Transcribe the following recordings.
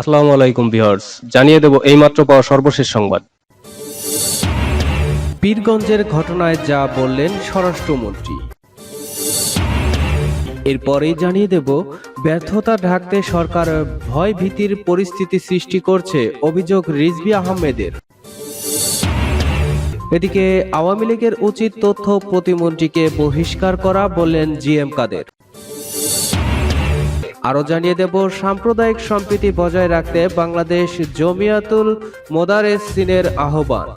আসসালামু আলাইকুম ভিউয়ার্স, জানিয়ে দেব এইমাত্র পাওয়া সর্বশেষ সংবাদ। পীরগঞ্জের ঘটনায় যা বললেন স্বরাষ্ট্রমন্ত্রী। এরপরেই জানিয়ে দেব, ব্যর্থতা ঢাকতে সরকার ভয় ভীতির পরিস্থিতি সৃষ্টি করছে অভিযোগ রিজভি আহমেদের। এদিকে আওয়ামী লীগের উচিত তথ্য প্রতিমন্ত্রীকে বহিষ্কার করা বললেন জি এম কাদের। আরও জানিয়ে দেব, সাম্প্রদায়িক সম্প্রীতি বজায় রাখতে বাংলাদেশ জমিয়াতুল মোদারেস সিনের আহ্বান।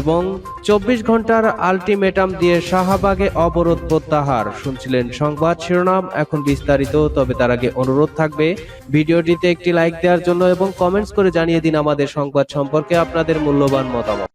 এবং চব্বিশ ঘণ্টার আলটিমেটাম দিয়ে শাহবাগে অবরোধ প্রত্যাহার। শুনছিলেন সংবাদ শিরোনাম, এখন বিস্তারিত, তবে তার আগে অনুরোধ থাকবে, ভিডিওটিতে একটি লাইক দেওয়ার জন্য এবং কমেন্টস করে জানিয়ে দিন আমাদের সংবাদ সম্পর্কে আপনাদের মূল্যবান মতামত।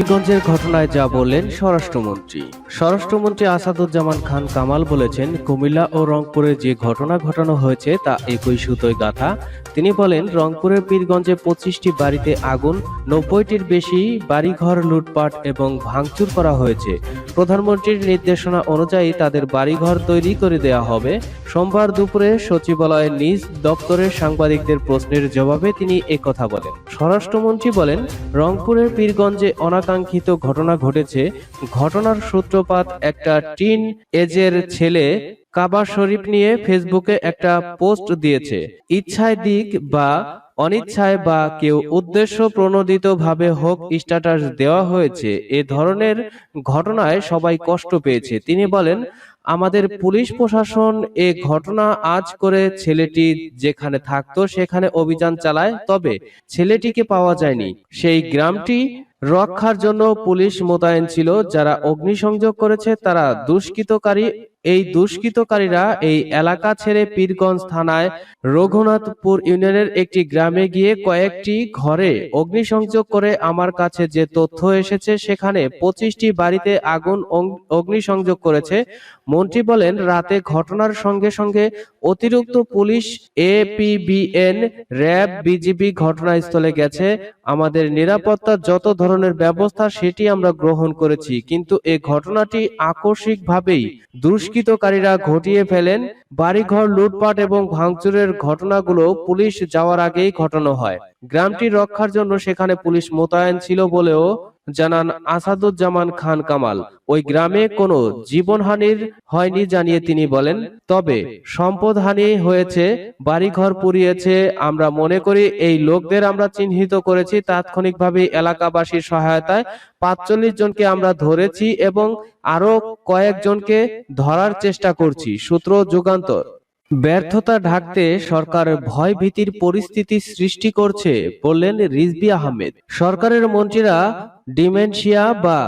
পীরগঞ্জের ঘটনায় যা বললেন স্বরাষ্ট্রমন্ত্রী। স্বরাষ্ট্রমন্ত্রী আসাদুজ্জামান খান কামাল বলেছেন, কুমিল্লা ও রংপুরে যে ঘটনা ঘটানো হয়েছে তা একই সুতোয় গাথা। তিনি বলেন, রংপুরের পীরগঞ্জে পঁচিশটি বাড়িতে আগুন, নব্বইটির বেশি বাড়িঘর লুটপাট এবং ভাঙচুর করা হয়েছে। প্রধানমন্ত্রীর নির্দেশনা অনুযায়ী তাদের বাড়িঘর তৈরি করে দেওয়া হবে। সোমবার দুপুরে সচিবালয়ের নিজ দপ্তরে সাংবাদিকদের প্রশ্নের জবাবে তিনি একথা বলেন। স্বরাষ্ট্রমন্ত্রী বলেন, রংপুরের পীরগঞ্জে অনাকাঙ্ক্ষিত ঘটনা ঘটেছে। ঘটনার সূত্রপাত একটা টিন এজের ছেলে কাবা শরীফ নিয়ে ফেসবুকে একটা পোস্ট দিয়েছে। ইচ্ছায় দিক বা অনিচ্ছায় বা কেউ উদ্দেশ্য প্রণোদিত ভাবে হোক স্ট্যাটাস দেওয়া হয়েছে। এ ধরনের ঘটনায় সবাই কষ্ট পেয়েছে। তিনি বলেন আমাদের পুলিশ প্রশাসন এ ঘটনা আজ করে ছেলেটি যেখানে থাকতো সেখানে অভিযান চালায়। তবে ছেলেটিকে পাওয়া যায়নি। সেই গ্রামটি রক্ষার জন্য পুলিশ মোতায়েন ছিল। যারা অগ্নিসংযোগ করেছে তারা দুষ্কৃতকারী। এই দুষ্কৃতকারীরা এই এলাকা ছেড়ে পীরগঞ্জ থানায় রঘুনাথপুর ইউনিয়নের একটি গ্রামে গিয়ে কয়েকটি ঘরে অগ্নিসংযোগ করে আমার কাছে যে তথ্য এসেছে সেখানে পঁচিশটি বাড়িতে আগুন অগ্নিসংযোগ করেছে। মন্ত্রী বলেন, রাতে ঘটনার সঙ্গে সঙ্গে অতিরিক্ত পুলিশ এপিবিএন র্যাব, বিজিবি ঘটনাস্থলে গেছে। আমাদের নিরাপত্তার যত ধরনের ব্যবস্থা, সেটি আমরা গ্রহণ করেছি। কিন্তু এই ঘটনাটি আকস্মিকভাবেই দুষ্কৃতকারীরা ঘটিয়ে ফেলেন। বাড়িঘর লুটপাট এবং ভাঙচুরের ঘটনাগুলো পুলিশ যাওয়ার আগেই ঘটানো হয়। গ্রামটি রক্ষার জন্য সেখানে পুলিশ মোতায়েন ছিল বলেও জানান আসাদুজ্জামান খান কামাল। ওই গ্রামে কোনো জীবনহানির হয়নি জানিয়ে তিনি বলেন, তবে সম্পদহানি হয়েছে, বাড়িঘর পুড়িয়েছে, আমরা মনে করি এই লোকদের আমরা চিহ্নিত করেছি, তাৎক্ষণিকভাবে এলাকাবাসীর সহায়তায় পাঁচচল্লিশ জনকে আমরা ধরেছি এবং আরও কয়েকজনকে ধরার চেষ্টা করছি। সূত্র যুগান্তর। ব্যর্থতা ঢাকতে সরকার ভয় ভীতির পরিস্থিতি সৃষ্টি করছে বললেন রিজবি আহমেদ। সরকারের মন্ত্রীরা ডিমেনশিয়া বা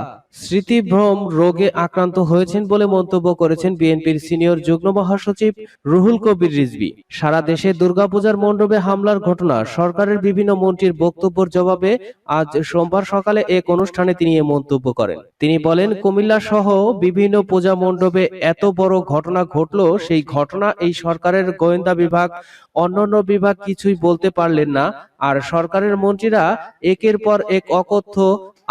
স্মৃতিভ্রম রোগে আক্রান্ত হয়েছেন বলে মন্তব্য করেছেন বিএনপির সিনিয়র যুগ্ম মহাসচিব রুহুল কবির রিজভি। সারা দেশে দুর্গাপূজার মণ্ডপে হামলার ঘটনা, সরকারের বিভিন্ন মন্ত্রীর বক্তব্যের জবাবে আজ সোমবার সকালে এক অনুষ্ঠানে তিনি এ মন্তব্য করেন। তিনি বলেন, কুমিল্লা সহ বিভিন্ন পূজা মণ্ডপে এত বড় ঘটনা ঘটলো, সেই ঘটনা এই সরকারের গোয়েন্দা বিভাগ, অন্যান্য বিভাগ কিছুই বলতে পারলেন না। আর সরকারের মন্ত্রীরা একের পর এক অকথ্য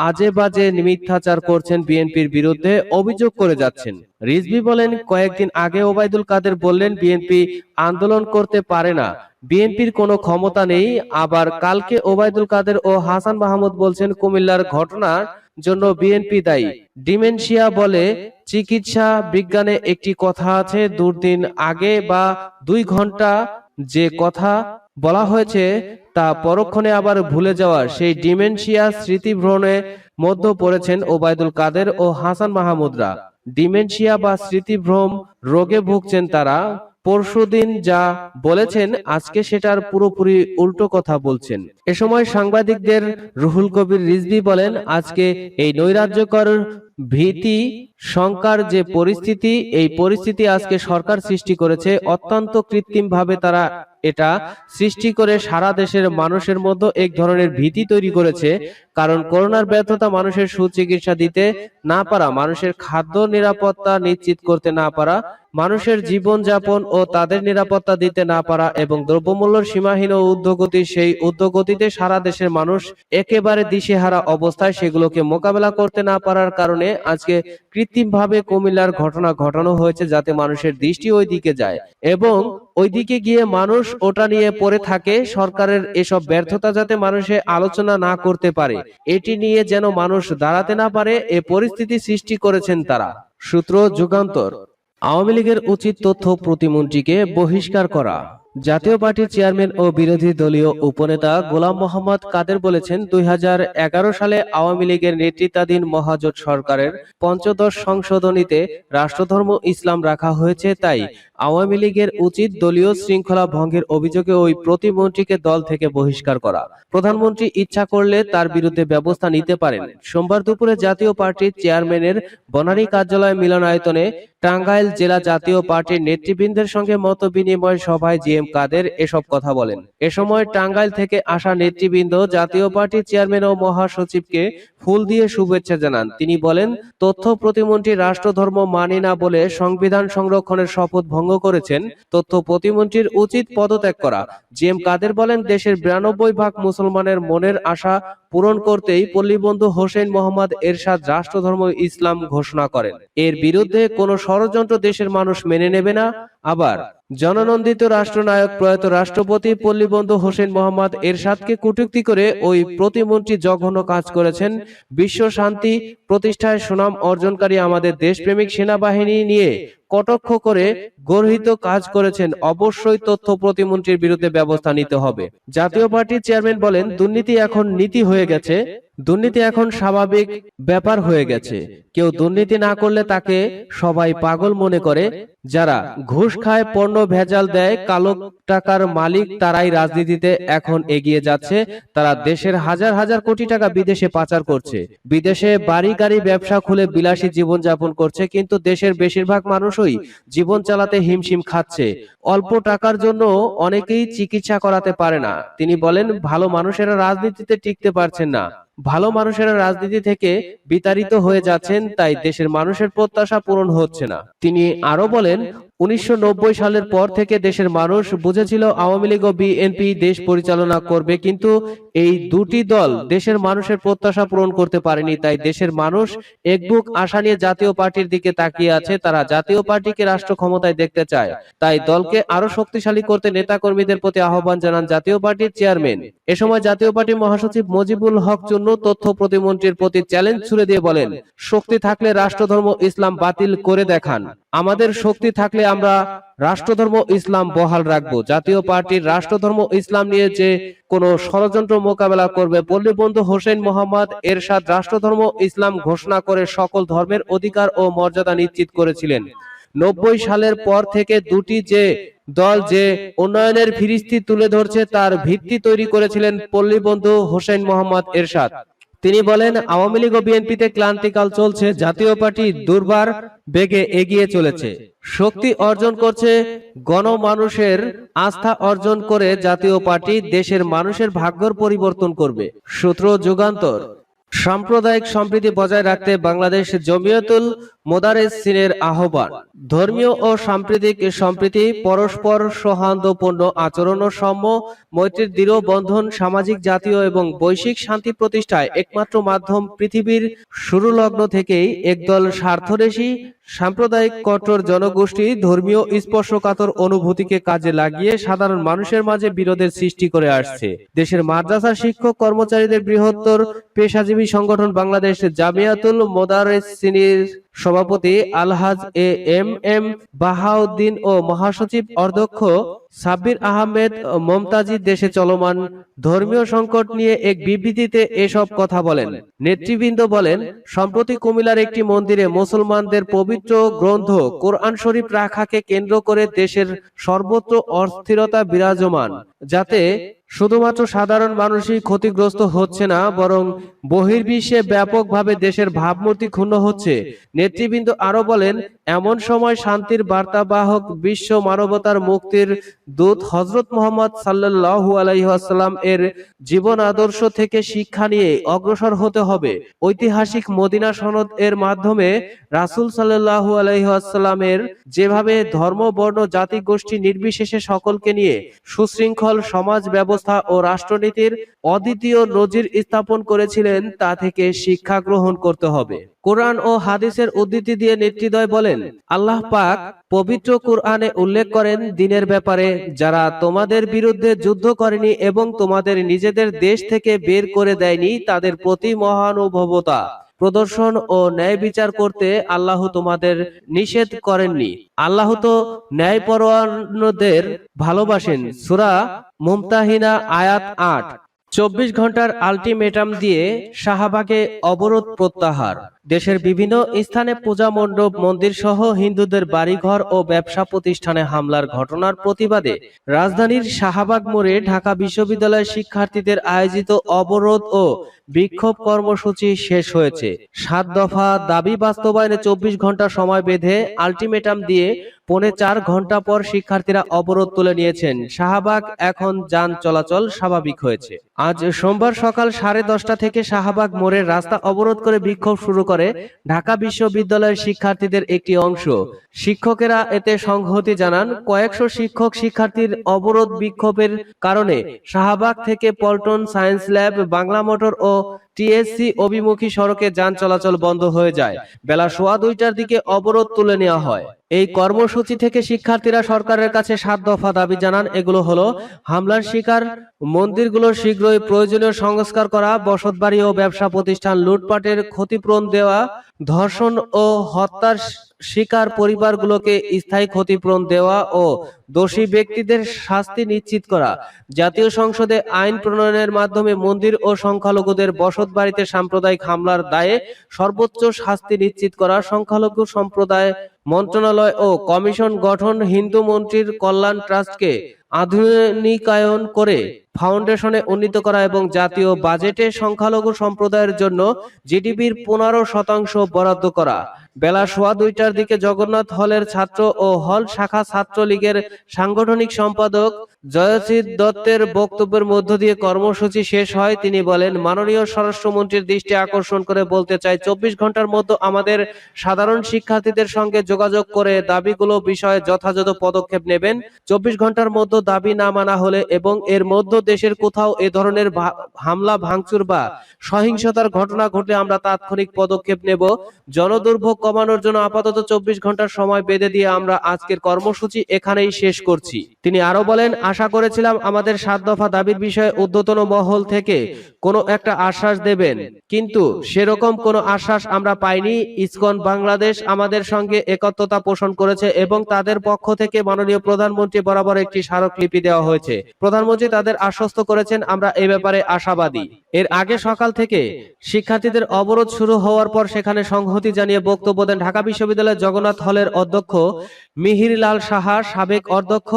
আজে বাজে মিথ্যাচার করছেন বিএনপির বিরুদ্ধে অভিযোগ করে যাচ্ছেন। রিজভি বলেন, কয়েকদিন আগে ওবায়দুল কাদের বললেন, বিএনপি আন্দোলন করতে পারে না। বিএনপির কোনো ক্ষমতা নেই। আবার কালকে ওবায়দুল কাদের ও হাসান মাহমুদ বলছেন, কুমিল্লার ঘটনার জন্য বিএনপি দায়ী। ডিমেনশিয়া বলে, চিকিৎসা বিজ্ঞানে একটি কথা আছে দুর্দিন আগে বা দুই ঘণ্টা যে কথা বলা হয়েছে তা পরক্ষণে আবার ভুলে যাওয়া সেই ডিমেনশিয়া স্মৃতিভ্রণে মধ্যে পড়েছেন ওবায়দুল কাদের ও হাসান মাহমুদরা। ডিমেনশিয়া বা স্মৃতিভ্রম রোগে ভুগছেন তারা। পরশুদিন যা বলেছেন, আজকে সেটার পুরোপুরি উল্টো কথা বলছেন। এ সময় সাংবাদিকদের রুহুল কবির রিজভি বলেন, আজকে এই নৈরাজ্যকর ভীতি শঙ্কার যে পরিস্থিতি এই পরিস্থিতি আজকে সরকার সৃষ্টি করেছে অত্যন্ত কৃত্রিম ভাবে তারা এটা সৃষ্টি করে সারা দেশের মানুষের মধ্যে এক ধরনের ভীতি তৈরি করেছে কারণ করোনার ব্যর্থতা মানুষের সুচিকিৎসা দিতে না পারা মানুষের খাদ্য নিরাপত্তা নিশ্চিত করতে না পারা মানুষের জীবনযাপন ও তাদের নিরাপত্তা দিতে না পারা এবং দ্রব্যমূল্যের সীমাহীন ও ঊর্ধ্বগতি সেই ঊর্ধ্বগতিতে সারা দেশের মানুষ একেবারে দিশেহারা অবস্থায় সেগুলোকে মোকাবেলা করতে না পারার কারণে আজকে কৃত্রিমভাবে কুমিল্লার ঘটনা ঘটানো হয়েছে যাতে মানুষের দৃষ্টি ওই দিকে যায়। এবং ওইদিকে গিয়ে মানুষ ওটা নিয়ে পড়ে থাকে সরকারের এসব ব্যর্থতা যাতে মানুষে আলোচনা না করতে পারে। এটি নিয়ে যেন মানুষ দাঁড়াতে না পারে, এ পরিস্থিতি সৃষ্টি করেছেন তারা। সূত্র যুগান্তর। আওয়ামী লীগের উচিত তথ্য প্রতিমন্ত্রীকে বহিষ্কার করা। জাতীয় পার্টির চেয়ারম্যান ও বিরোধী দলীয় উপনেতা গোলাম মোহাম্মদ কাদের বলেছেন, দুই সালে আওয়ামী লীগের নেতৃত্বাধীন মহাজোট সরকারের পঞ্চদশ সংশোধনীতে রাষ্ট্রধর্ম ইসলাম রাখা হয়েছে, তাই আওয়ামী লীগের উচিত দলীয় শৃঙ্খলা ভঙ্গের অভিযোগে ওই প্রতিমন্ত্রীকে দল থেকে বহিষ্কার করা। প্রধানমন্ত্রী ইচ্ছা করলে তার বিরুদ্ধে ব্যবস্থা নিতে পারেন। সোমবার দুপুরে জাতীয় পার্টির চেয়ারম্যানের বনানী কার্যালয় মিলনায়তনে টাঙ্গাইল জেলা জাতীয় পার্টির নেতৃবৃন্দের সঙ্গে মত বিনিময় সভায় জি এম কাদের এসব কথা বলেন। এ সময় টাঙ্গাইল থেকে আসা নেতৃবৃন্দ, জাতীয় পার্টির চেয়ারম্যান ও মহাসচিবকে ফুল দিয়ে শুভেচ্ছা জানান। তিনি বলেন, তথ্য প্রতিমন্ত্রী রাষ্ট্রধর্ম মানে না বলে সংবিধান সংরক্ষণের শপথ ভঙ্গ করেছেন। তথ্য প্রতিমন্ত্রীর উচিত পদত্যাগ করা। জি এম কাদের বলেন, দেশের বিরানব্বই ভাগ মুসলমানের মনের আশা পূরণ করতেই পল্লীবন্ধু হোসেন মোহাম্মদ এরশাদ রাষ্ট্রধর্ম ইসলাম ঘোষণা করেন। এর বিরুদ্ধে কোনো ষড়যন্ত্র দেশের মানুষ মেনে নেবে না। আবার জননন্দিত রাষ্ট্রনায়ক প্রয়াত রাষ্ট্রপতি পল্লীবন্ধু হোসেন মোহাম্মদ এরশাদকে কটুক্তি করে ওই প্রতিমন্ত্রী জঘন্য কাজ করেছেন। বিশ্ব শান্তি প্রতিষ্ঠায় সুনাম অর্জনকারী আমাদের দেশপ্রেমিক সেনাবাহিনী নিয়ে কটাক্ষ করে গর্হিত কাজ করেছেন অবশ্যই তথ্য প্রতিমন্ত্রীর বিরুদ্ধে ব্যবস্থা নিতে হবে। জাতীয় পার্টির চেয়ারম্যান বলেন দুর্নীতি এখন নীতি হয়ে গেছে। দুর্নীতি এখন স্বাভাবিক ব্যাপার হয়ে গেছে। কেউ দুর্নীতি না করলে তাকে সবাই পাগল মনে করে। যারা ঘুষ খায় পণ্য ভেজাল দেয় কালো টাকার মালিক তারাই রাজনীতিতে এখন এগিয়ে যাচ্ছে। তারা দেশের হাজার হাজার কোটি টাকা বিদেশে পাচার করছে। বিদেশে বাড়ি গাড়ি ব্যবসা খুলে বিলাসী জীবন যাপন করছে কিন্তু দেশের বেশিরভাগ মানুষই জীবন চালাতে হিমশিম খাচ্ছে। অল্প টাকার জন্য অনেকেই চিকিৎসা করাতে পারে না। তিনি বলেন, ভালো মানুষেরা রাজনীতিতে টিকতে পারছেন না। ভালো মানুষেরা রাজনীতি থেকে বিতাড়িত হয়ে যাচ্ছেন, তাই দেশের মানুষের প্রত্যাশা পূরণ হচ্ছে না। তিনি আরও বলেন, উনিশশো নব্বই সালের পর থেকে দেশের মানুষ বুঝেছিল আওয়ামী লীগ ও বিএনপি দেশ পরিচালনা করবে, কিন্তু এই দুটি দল দেশের মানুষের প্রত্যাশা পূরণ করতে পারেনি, তাই দেশের মানুষ একবুক আশা নিয়ে জাতীয় পার্টির দিকে তাকিয়ে আছে, তারা জাতীয় পার্টিকে রাষ্ট্র ক্ষমতায় দেখতে চায়। তাই দলকে আরও শক্তিশালী করতে নেতাকর্মীদের প্রতি আহ্বান জানান জাতীয় পার্টির চেয়ারম্যান। এ সময় জাতীয় পার্টির মহাসচিব মজিবুল হক চুন্নু তথ্য প্রতিমন্ত্রীর প্রতি চ্যালেঞ্জ ছুড়ে দিয়ে বলেন, শক্তি থাকলে রাষ্ট্রধর্ম ইসলাম বাতিল করে দেখান। আমাদের শক্তি থাকলে আমরা রাষ্ট্রধর্ম ইসলাম বহাল রাখব। জাতীয় পার্টির রাষ্ট্রধর্ম ইসলাম নিয়ে যে কোনো ষড়যন্ত্র মোকাবেলা করবে। পল্লীবন্ধু হোসেন মোহাম্মদ এরশাদ রাষ্ট্রধর্ম ইসলাম ঘোষণা করে সকল ধর্মের অধিকার ও মর্যাদা নিশ্চিত করেছিলেন। নব্বই সালের পর থেকে দুটি যে দল যে উন্নয়নের ফিরিস্তি তুলে ধরছে, তার ভিত্তি তৈরি করেছিলেন পল্লীবন্ধু হোসেন মোহাম্মদ এরশাদ। তিনি বলেন, আওয়ামী লীগ ও বিএনপিতে ক্লান্তিকাল চলছে, জাতীয় পার্টি দুর্বার বেগে এগিয়ে চলেছে। শক্তি অর্জন করছে, গণমানুষের আস্থা অর্জন করে জাতীয় পার্টি দেশের মানুষের ভাগ্যর পরিবর্তন করবে। সূত্র যুগান্তর। সাম্প্রদায়িক সম্প্রীতি বজায় রাখতে বাংলাদেশ জমিয়তুল মোদারেস সিনের আহ্বান। ধর্মীয় ও সাম্প্রতিক সম্প্রীতি পরস্পর সৌহার্দ্যপূর্ণ আচরণ ও সম্য মৈত্রীর দৃঢ় বন্ধন, সামাজিক, জাতীয় এবং বৈশ্বিক শান্তি প্রতিষ্ঠায় একমাত্র মাধ্যম পৃথিবীর শুরু লগ্ন থেকেই একদল স্বার্থরেশী সাম্প্রদায়িক কট্টর জনগোষ্ঠী ধর্মীয় স্পর্শকাতর অনুভূতিকে কাজে লাগিয়ে সাধারণ মানুষের মাঝে বিরোধের সৃষ্টি করে আসছে। দেশের মাদ্রাসা শিক্ষক কর্মচারীদের বৃহত্তর পেশাজীবী সংগঠন বাংলাদেশ জামিয়াতুল মোদারেস সিনির সভাপতি আলহাজ এ এম এম বাহাউদ্দিন ও মহাসচিব অধ্যক্ষ সাব্বির আহমেদ মমতাজি দেশে চলমান ধর্মীয় সংকট নিয়ে এক বিবৃতিতে এসব কথা বলেন। নেতৃবৃন্দ বলেন, সম্প্রতি কুমিল্লার একটি মন্দিরে মুসলমানদের পবিত্র গ্রন্থ কোরআন শরীফ রাখাকে কেন্দ্র করে দেশের সর্বত্র অস্থিরতা বিরাজমান, যাতে শুধুমাত্র সাধারণ মানুষই ক্ষতিগ্রস্ত হচ্ছে না, বরং বহির্বিশ্বে ব্যাপকভাবে দেশের ভাবমূর্তি ক্ষুণ্ণ হচ্ছে। নেতৃবৃন্দ আরও বলেন এমন সময় শান্তির বার্তাবাহক বিশ্ব মানবতার মুক্তির দূত হজরত মোহাম্মদ সাল্লাল্লাহু আলাইহাল্লাম এর জীবন আদর্শ থেকে শিক্ষা নিয়ে অগ্রসর হতে হবে। ঐতিহাসিক মদিনা সনদ এর মাধ্যমে রাসূল সাল্লাল্লাহু আলাইহাল্লামের যেভাবে ধর্ম, বর্ণ, জাতি, গোষ্ঠী নির্বিশেষে সকলকে নিয়ে সুশৃঙ্খল সমাজ ব্যবস্থা ও রাষ্ট্রনীতির অদ্বিতীয় নজির স্থাপন করেছিলেন, তা থেকে শিক্ষা গ্রহণ করতে হবে। কোরআন ও হাদিসের উদ্ধৃতি দিয়ে নেতৃদয় বলেন, আল্লাহ পাক পবিত্র কোরআনে উল্লেখ করেন দিনের ব্যাপারে, যারা তোমাদের বিরুদ্ধে যুদ্ধ করেনি এবং তোমাদের নিজেদের দেশ থেকে বের করে দেয়নি তাদের প্রতি মহানুভবতা, প্রদর্শন ও ন্যায় বিচার করতে আল্লাহ তোমাদের নিষেধ করেননি। আল্লাহ তো ন্যায় পরোয়ানদের ভালোবাসেন। সুরা মুমতাহিনা আয়াত আট। চব্বিশ ঘণ্টার আলটিমেটাম দিয়ে শাহবাগে অবরোধ প্রত্যাহার। দেশের বিভিন্ন স্থানে পূজা মণ্ডপ মন্দির সহ হিন্দুদের বাড়িঘর ও ব্যবসা প্রতিষ্ঠানে হামলার ঘটনার প্রতিবাদে রাজধানীর শাহবাগ মোড়ে ঢাকা বিশ্ববিদ্যালয়ের শিক্ষার্থীদের আয়োজিত অবরোধ ও বিক্ষোভ কর্মসূচি শেষ হয়েছে। সাত দফা দাবি বাস্তবায়নে চব্বিশ ঘণ্টা সময় বেঁধে আলটিমেটাম দিয়ে পৌনে চার ঘণ্টা পর শিক্ষার্থীরা অবরোধ তুলে নিয়েছেন। শাহবাগ এখন যান চলাচল স্বাভাবিক হয়েছে। আজ সোমবার সকাল সাড়ে দশটা থেকে শাহবাগ মোড়ের রাস্তা অবরোধ করে বিক্ষোভ শুরু করে, ঢাকা বিশ্ববিদ্যালয়ের শিক্ষার্থীদের একটি অংশ। শিক্ষকেরা এতে সংহতি জানান, কয়েকশো শিক্ষক শিক্ষার্থীর অবরোধ বিক্ষোভের কারণে শাহবাগ থেকে Paltan science lab Bangla motor ও টিএসসি অভিমুখী সড়কে যান চলাচল বন্ধ হয়ে যায়। বেলা সোয়া দুইটার দিকে অবরোধ তুলে নেওয়া হয়। এই কর্মসূচি থেকে শিক্ষার্থীরা সরকারের কাছে সাত দফা দাবি জানান। এগুলো হলো হামলার শিকার, মন্দিরগুলো শীঘ্রই প্রয়োজনীয় সংস্কার করা, বসতবাড়ি ও ব্যবসা প্রতিষ্ঠান লুটপাটের ক্ষতিপূরণ দেওয়া, ধর্ষণ ও হত্যার শিকার পরিবারগুলোকে স্থায়ী ক্ষতিপূরণ দেওয়া ও দোষী ব্যক্তিদের শাস্তি নিশ্চিত করা। জাতীয় সংসদে আইন প্রণয়নের মাধ্যমে মন্দির ও সংখ্যালঘুদের বসত বাড়িতে সাম্প্রদায়িক হামলার দায়ে সর্বোচ্চ শাস্তি নিশ্চিত করা সংখ্যালঘু সম্প্রদায় মন্ত্রণালয় ও কমিশন গঠন হিন্দু মন্ত্রীর কল্যাণ ট্রাস্টকে আধুনিকায়ন করে ফাউন্ডেশনে উন্নীত করা এবং জাতীয় বাজেটে সংখ্যালঘু সম্প্রদায়ের জন্য জিডিপির পনেরো শতাংশ বরাদ্দ করা। বেলা সোয়া দুইটার দিকে জগন্নাথ হলের ছাত্র ও হল শাখা ছাত্রলীগের সাংগঠনিক সম্পাদক জয়চিত দত্তের বক্তব্যের মধ্য দিয়ে কর্মসূচি শেষ হয়, তিনি বলেন, মাননীয় স্বরাষ্ট্রমন্ত্রীর দৃষ্টি আকর্ষণ করে বলতে চাই, চব্বিশ ঘণ্টার মধ্যে আমাদের সাধারণ শিক্ষার্থীদের সঙ্গে যোগাযোগ করে দাবিগুলো বিষয়ে যথাযথ পদক্ষেপ নেবেন। চব্বিশ ঘণ্টার মধ্যে দাবি না মানা হলে এবং এর মধ্য দেশের কোথাও এ ধরনের হামলা, ভাঙচুর বা সহিংসতার ঘটনা ঘটলে আমরা তাৎক্ষণিক পদক্ষেপ নেব। জনদুর্ভোগ কমানোর জন্য আপাতত চব্বিশ ঘণ্টার সময় বেঁধে দিয়ে আমরা আজকের কর্মসূচি এখানেই শেষ করছি। তিনি আরও বলেন আশা করেছিলাম আমাদের সাত দফা দাবির বিষয়ে ঊর্ধ্বতন মহল থেকে কোনো একটা আশ্বাস দেবেন। কিন্তু সেরকম কোনো আশ্বাস আমরা পাইনি। ইসকন বাংলাদেশ আমাদের সঙ্গে একত্রতা পোষণ করেছে এবং তাদের পক্ষ থেকে মাননীয় প্রধানমন্ত্রী বরাবর একটি স্মারকলিপি দেওয়া হয়েছে। প্রধানমন্ত্রী তাদের আশ্বস্ত করেছেন, আমরা এ ব্যাপারে আশাবাদী। এর আগে সকাল থেকে শিক্ষার্থীদের অবরোধ শুরু হওয়ার পর সেখানে সংহতি জানিয়ে বক্তব্য দেন ঢাকা বিশ্ববিদ্যালয়ের জগন্নাথ হলের অধ্যক্ষ মিহির লাল সাহা, সাবেক অধ্যক্ষ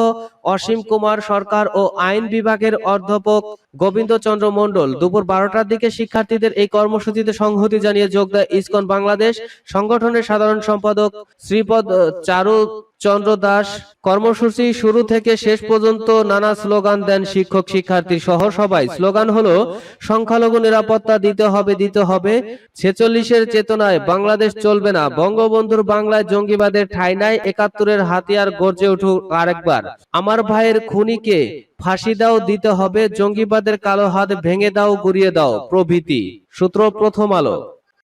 অসীম কুমার সরকার ও আইন বিভাগের অধ্যাপক গোবিন্দ চন্দ্র মণ্ডল দুপুর বারোটার দিকে শিক্ষার্থীদের এই কর্মসূচিতে সংহতি জানিয়ে যোগ দেয় ইসকন বাংলাদেশ সংগঠনের সাধারণ সম্পাদক শ্রীপদ চারু চন্দ্র দাস কর্মসূচি শুরু থেকে শেষ পর্যন্ত নানা স্লোগান দেন শিক্ষক শিক্ষার্থী সহ সবাই। স্লোগান হলো, সংখ্যালঘু নিরাপত্তা দিতে হবে দিতে হবে। ছেচল্লিশের চেতনায় বাংলাদেশ চলবে না। বঙ্গবন্ধুর বাংলায় জঙ্গিবাদের ঠাঁই নাই একাত্তরের হাতিয়ার গর্জে উঠুক আরেকবার। আমার ভাইয়ের খুনিকে ফাঁসি দাও, দিতে হবে। জঙ্গিবাদের কালো হাত ভেঙে দাও, গুড়িয়ে দাও প্রভৃতি। সূত্র প্রথম আলো।